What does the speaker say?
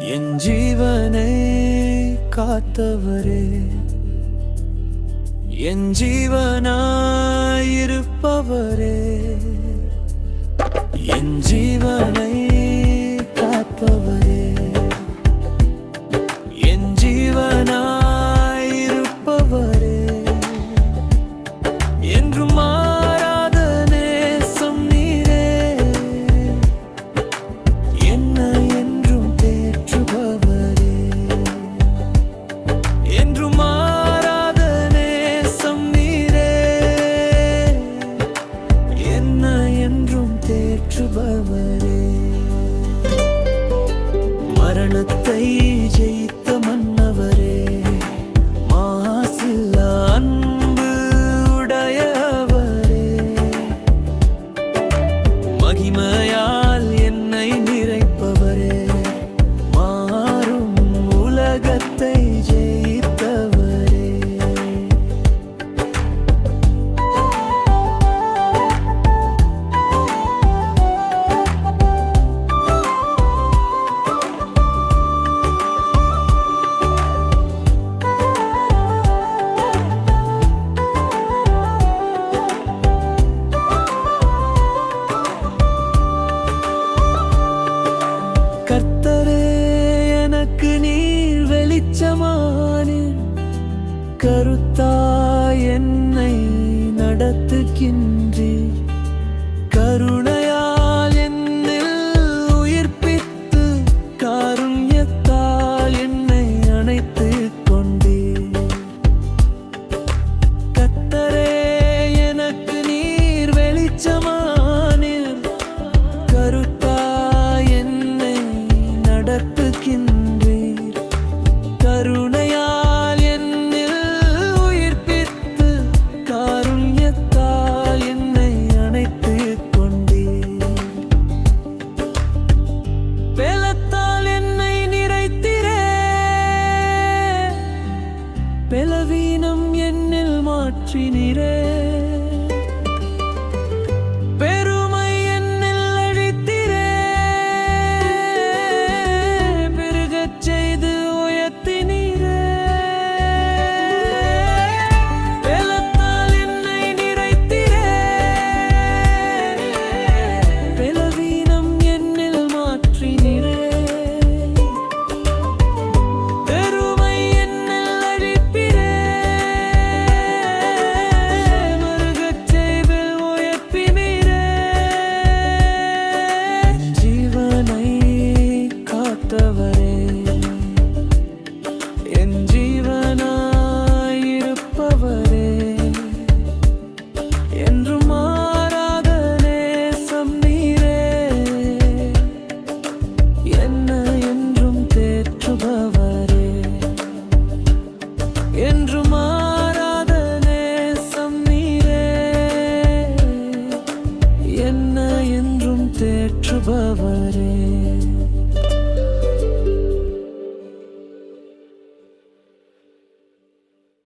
என் ஜீவனை காத்தவரே. என் ஜீவனாயிருப்பவரே. என் ஜீவனை வல்லவரே மரணத்தை ஜெயித்த மன்னவரே. மாசில் அன்பு உடையவரே. மகிமை கருத்தா என்னை நடத்துகின்றே Trinidad. என்னை